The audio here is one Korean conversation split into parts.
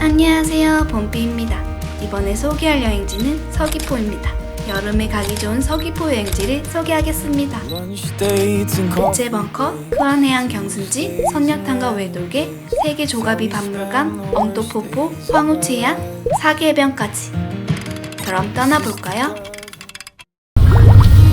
안녕하세요 봄비입니다. 이번에 소개할 여행지는 서귀포입니다. 여름에 가기 좋은 서귀포 여행지를 소개하겠습니다. 제 벙커, 크안해안 경순지, 선녀탕과 외돌개, 세계 조가비 박물관, 엉도포포, 황후치해안, 사계해변까지. 그럼 떠나볼까요?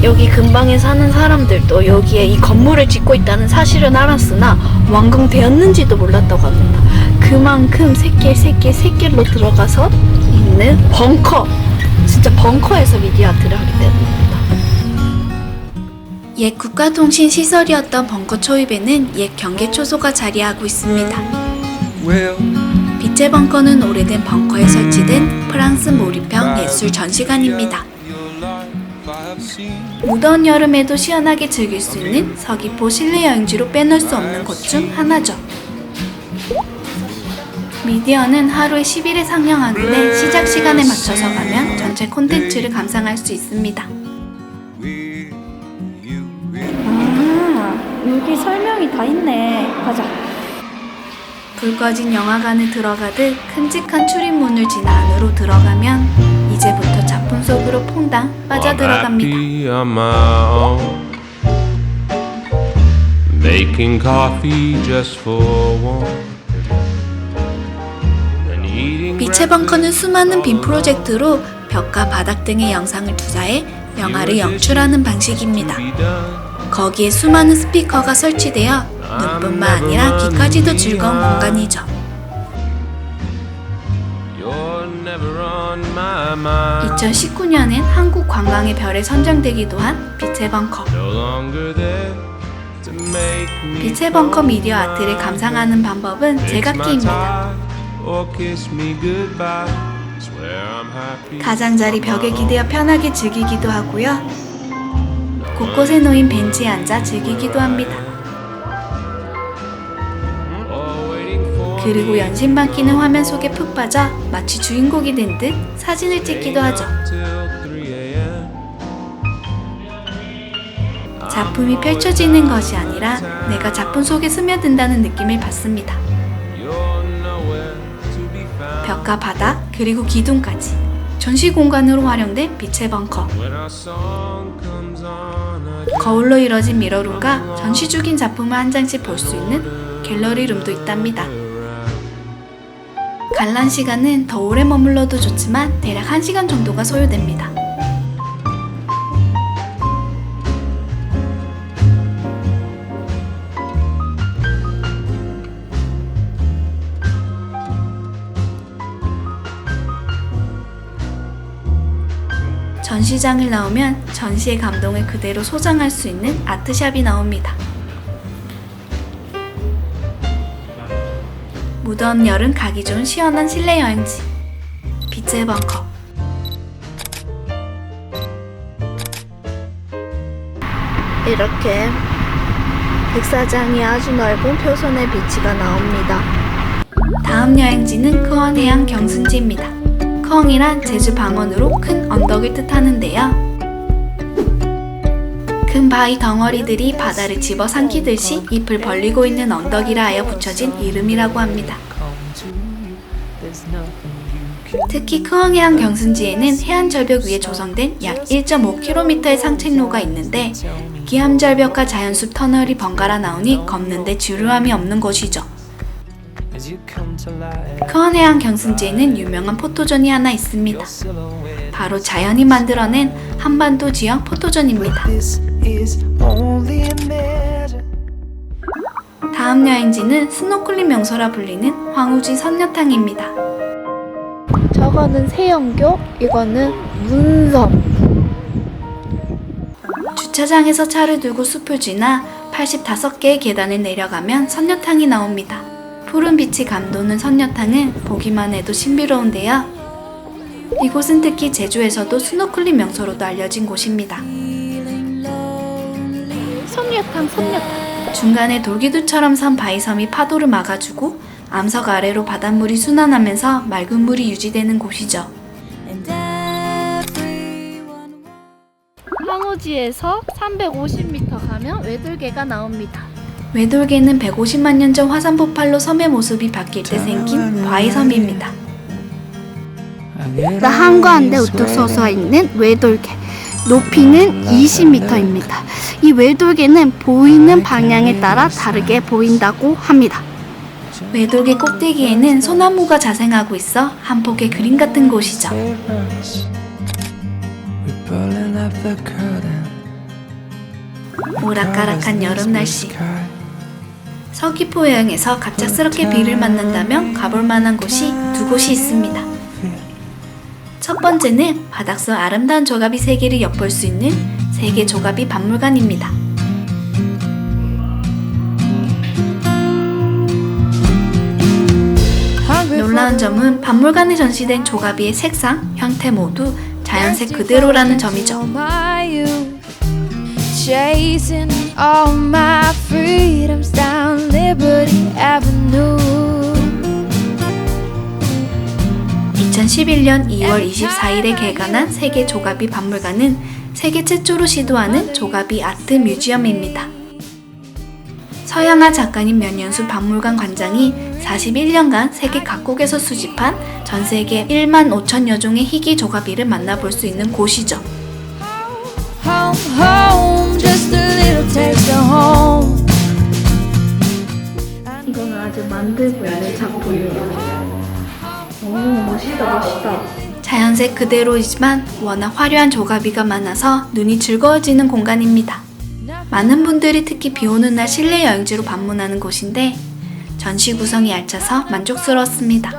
여기 근방에 사는 사람들도 여기에 이 건물을 짓고 있다는 사실은 알았으나 완공 되었는지도 몰랐다고 합니다. 그만큼 새길 새길 새길로 들어가서 있는 벙커. 진짜 벙커에서 미디어 아트를 하기 때문입니다. 옛 국가통신 시설이었던 벙커 초입에는 옛 경계 초소가 자리하고 있습니다. 빛의 벙커는 오래된 벙커에 설치된 프랑스 몰입형 예술 전시관입니다. 무더운 여름에도 시원하게 즐길 수 있는 서귀포 실내 여행지로 빼놓을 수 없는 곳 중 하나죠. 미디어는 하루에 10일에 상영하는데 시작 시간에 맞춰서 가면 전체 콘텐츠를 감상할 수 있습니다. 아, 여기 설명이 다 있네. 가자. 불 꺼진 영화관에 들어가듯 큼직한 출입문을 지나 안으로 들어가면 이제부터 작품 속으로 퐁당 빠져 들어갑니다. my own. Making coffee just for one. 빛의 벙커는 수많은 빔 프로젝트로 벽과 바닥 등의 영상을 투자해 영화를 연출하는 방식입니다. 거기에 수많은 스피커가 설치되어 눈뿐만 아니라 귀까지도 즐거운 공간이죠. 2019년엔 한국 관광의 별에 선정되기도 한 빛의 벙커. 빛의 벙커 미디어 아트를 감상하는 방법은 제각기입니다. happy. 가장자리 벽에 기대어 편하게 즐기기도 하고요. 곳곳에 놓인 벤치에 앉아 즐기기도 합니다. 그리고 연신반 끼는 화면 속에 푹 빠져 마치 주인공이 된 듯 사진을 찍기도 하죠. till 3 a.m. 작품이 펼쳐지는 것이 아니라 내가 작품 속에 스며든다는 느낌을 받습니다. 벽과 바닥, 그리고 기둥까지. 전시 공간으로 활용된 빛의 벙커. 거울로 이뤄진 미러룸과 전시 중인 작품을 한 장씩 볼 수 있는 갤러리 룸도 있답니다. 관람 시간은 더 오래 머물러도 좋지만 대략 1시간 정도가 소요됩니다. 전시장을 나오면 전시의 감동을 그대로 소장할 수 있는 아트샵이 나옵니다. 무더운 여름 가기 좋은 시원한 실내 여행지 빛의 벙커 이렇게 백사장이 아주 넓은 표선의 비치가 나옵니다. 다음 여행지는 크원 해양 경순지입니다. 크엉이란 제주 방언으로 큰 언덕을 뜻하는데요. 큰 바위 덩어리들이 바다를 집어 삼키듯이 잎을 벌리고 있는 언덕이라 하여 붙여진 이름이라고 합니다. 특히 크엉해안 경순지에는 해안 절벽 위에 조성된 약 1.5km의 상책로가 있는데 기암 절벽과 자연숲 터널이 번갈아 나오니 걷는데 지루함이 없는 곳이죠. 크언해안 경순지에는 유명한 포토존이 하나 있습니다. 바로 자연이 만들어낸 한반도 지형 포토존입니다. 다음 여행지는 스노클링 명소라 불리는 황우지 선녀탕입니다. 저거는 세영교, 이거는 문섬. 주차장에서 차를 두고 숲을 지나 85개의 계단을 내려가면 선녀탕이 나옵니다. 푸른 빛이 감도는 선녀탕은 보기만 해도 신비로운데요. 이곳은 특히 제주에서도 스노클링 명소로도 알려진 곳입니다. 선녀탕, 선녀탕. 중간에 돌기둥처럼 선 바위섬이 파도를 막아주고 암석 아래로 바닷물이 순환하면서 맑은 물이 유지되는 곳이죠. 여기지에서 350m 가면 외돌개가 나옵니다. 외돌개는 150만 년 전 화산 폭발로 섬의 모습이 바뀔 때 생긴 바위섬입니다. 나 한가한데 우뚝 솟아 있는 외돌개. 높이는 20m입니다. 이 외돌개는 보이는 방향에 따라 다르게 보인다고 합니다. 외돌개 꼭대기에는 소나무가 자생하고 있어 한 폭의 그림 같은 곳이죠. 오락가락한 여름 날씨. 서귀포 여행에서 갑작스럽게 비를 맞는다면 가볼 만한 곳이 두 곳이 있습니다. 첫 번째는 바닥속 아름다운 조갑이 세계를 엿볼 수 있는 세계 조갑이 박물관입니다. 놀라운 점은 박물관에 전시된 조가비의 색상, 형태 모두 자연색 그대로라는 점이죠. Chasing all my freedoms down Liberty Avenue. 2011년 2월 24일에 개관한 세계 조가비 박물관은 세계 최초로 시도하는 조가비 아트 뮤지엄입니다. 서양화 작가님 면연수 박물관 관장이 41년간 세계 각국에서 수집한 전 세계 1만 5천여 종의 희귀 조가비를 만나볼 수 있는 곳이죠. Home, home, just a little taste of home. 이거는 아직 만들고 있는 작품이에요. 오, 멋있다, 멋있다. 자연색 그대로이지만 워낙 화려한 조가비가 많아서 눈이 즐거워지는 공간입니다. 많은 분들이 특히 비 오는 날 실내 여행지로 방문하는 곳인데 전시 구성이 알차서 만족스러웠습니다.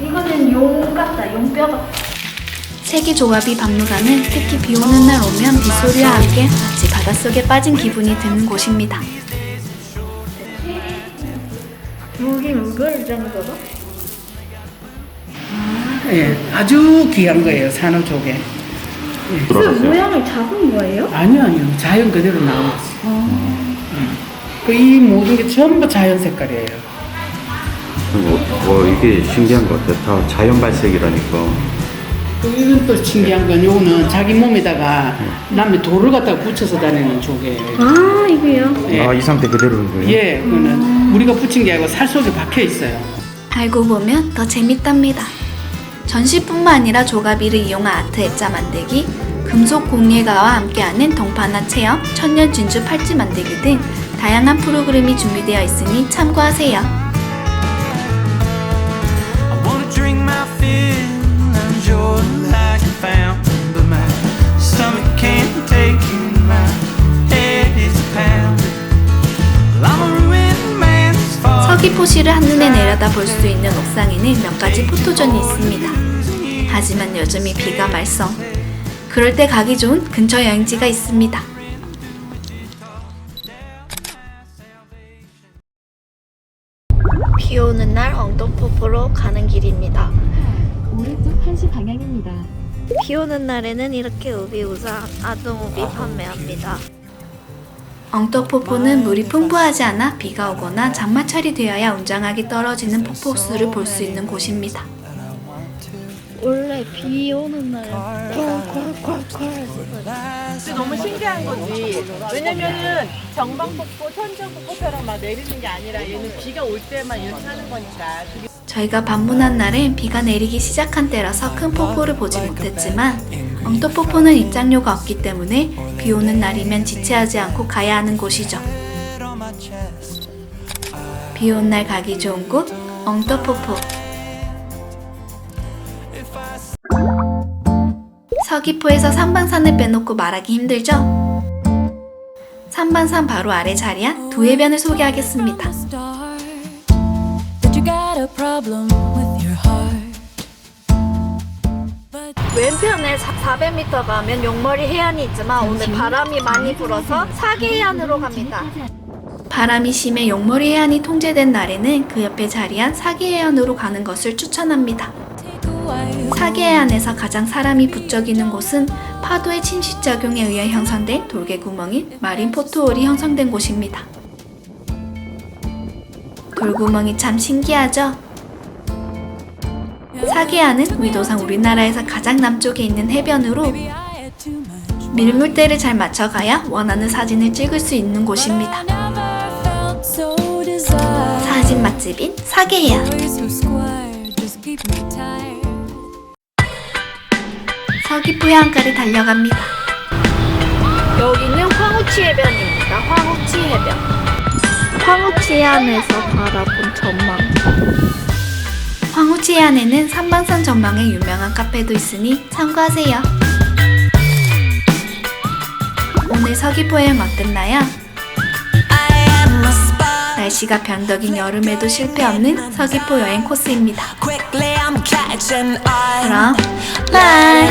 이거는 용 같다, 용 뼈 같다. 세계 조가비 박물관은 특히 비 오는 날 오면 빗소리와 함께 마치 바닷속에 빠진 기분이 드는 곳입니다. 무걸 정도로? 예, 아주 귀한 거예요, 산호 조개. 모양을 잡은 거예요? 아니요, 아니요. 자연 그대로 나온 거지. 그 이 모든 게 전부 자연 색깔이에요. 뭐, 뭐 이게 신기한 것 같아. 다 자연 발색이라니까. 또 이건 또 신기한 건 요거는 자기 몸에다가 남의 돌을 갖다가 붙여서 다니는 조개예요. 아, 이거요? 예. 아, 이 상태 그대로인 거예요? 예, 그거는 우리가 붙인 게 아니고 살 속에 박혀 있어요. 알고 보면 더 재밌답니다. 전시뿐만 아니라 조가비를 이용한 아트 액자 만들기, 금속 공예가와 함께하는 동파나 체험, 천년 진주 팔찌 만들기 등 다양한 프로그램이 준비되어 있으니 참고하세요. I wanna drink my fill and enjoy the life I found, but my stomach can't take it. My head is pounding. Well, I'm a ruined man's fault. 서귀포시를 한눈에 내려다 볼 수 있는 옥상에는 몇 가지 포토존이 있습니다. 하지만 요즘이 비가 말썽. 그럴 때 가기 좋은 근처 여행지가 있습니다. 오른쪽 1시 방향입니다. 비 오는 날에는 이렇게 우비우사 아동 우비 판매합니다. 엉떡 폭포는 물이 풍부하지 않아 비가 오거나 장마철이 되어야 웅장하게 떨어지는 폭포수를 볼 수 있는 곳입니다. 원래 비 오는 날 근데 너무 신기한 거지. 왜냐면은 정방폭포, 천정폭포처럼 막 내리는 게 아니라 얘는 비가 올 때만 이렇게 하는 거니까. 그게 저희가 방문한 날엔 비가 내리기 시작한 때라서 큰 폭포를 보지 못했지만 엉떡폭포는 입장료가 없기 때문에 비 오는 날이면 지체하지 않고 가야 하는 곳이죠. 비 온 날 가기 좋은 곳 엉떡폭포. 서귀포에서 삼방산을 빼놓고 말하기 힘들죠? 삼방산 바로 아래 자리한 두 해변을 소개하겠습니다. Problem with your heart. 왼편에 400m 가면 용머리 해안이 있지만 오늘 바람이 많이 불어서 사계 해안으로 갑니다. 바람이 심해 용머리 해안이 통제된 날에는 그 옆에 자리한 사계 해안으로 가는 것을 추천합니다. Take a 사계 해안에서 가장 사람이 부쩍이는 곳은 파도의 침식작용에 의해 형성된 돌개 구멍인 마린 포트홀이 형성된 곳입니다. 돌구멍이 참 신기하죠? 사계해안은 위도상 우리나라에서 가장 남쪽에 있는 해변으로 밀물대를 잘 맞춰가야 원하는 사진을 찍을 수 있는 곳입니다. 사진 맛집인 사계해안. 서귀포 해안가를 달려갑니다. 여기는 황우치 해변입니다. 황우치 해변. 황우치 해안에서 바라본 전망. 황우치 해안에는 삼방산 전망에 유명한 카페도 있으니 참고하세요. 오늘 서귀포 여행 어땠나요? 날씨가 변덕인 여름에도 실패 없는 서귀포 여행 코스입니다. 그럼 바이!